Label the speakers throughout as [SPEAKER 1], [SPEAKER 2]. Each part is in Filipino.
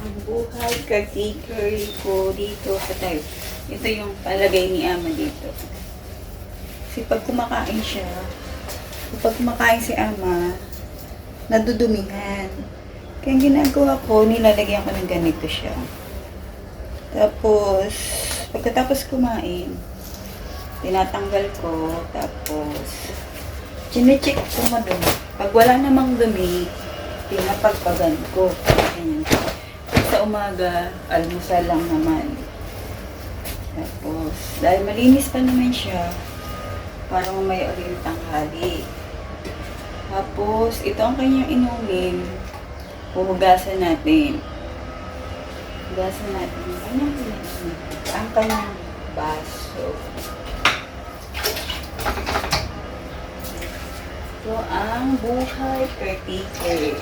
[SPEAKER 1] Ang buhay caretaker ko dito sa tayo. Ito yung palagay ni Ama dito. Kasi pag kumakain siya, kapag kumakain si Ama, nadudumihan. Kaya ang ginagawa ko, nilalagyan ko ng ganito siya. Tapos, pagkatapos kumain, tinatanggal ko, tapos, chinecheck ko madumi. Pag wala namang dumi, pinapagpagan ko. Ayan. Sa umaga, almusal lang naman. Tapos, dahil malinis pa naman siya, parang may ulit tanghali. Tapos, ito ang kanyang inumin. Huhugasan natin. Hugasan natin yung kanyang. Ang kanyang baso. Ito ang buhay caretaker.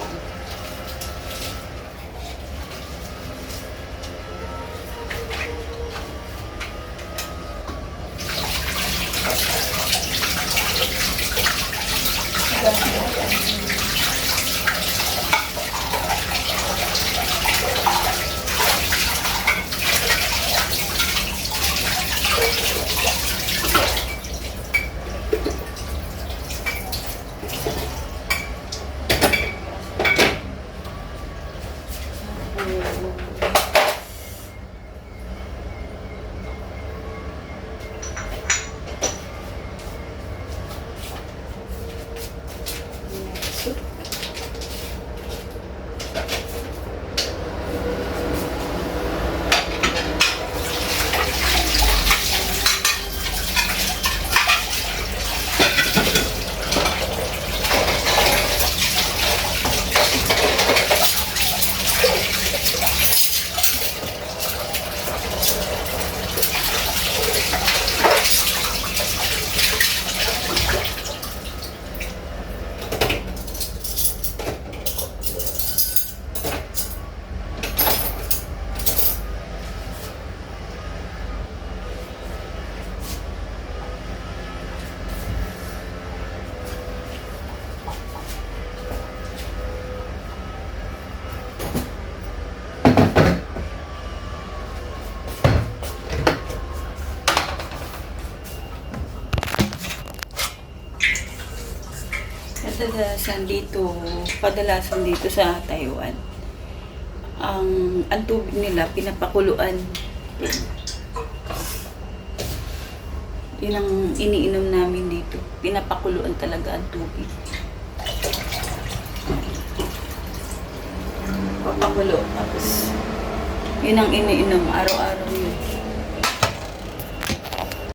[SPEAKER 1] o Kadalasan dito, kadalasan dito sa Taiwan, ang, ang tubig nila pinapakuluan. Yun ang iniinom namin dito. Pinapakuluan talaga ang tubig. Papakulo. Tapos, yun ang iniinom. Araw-araw yun.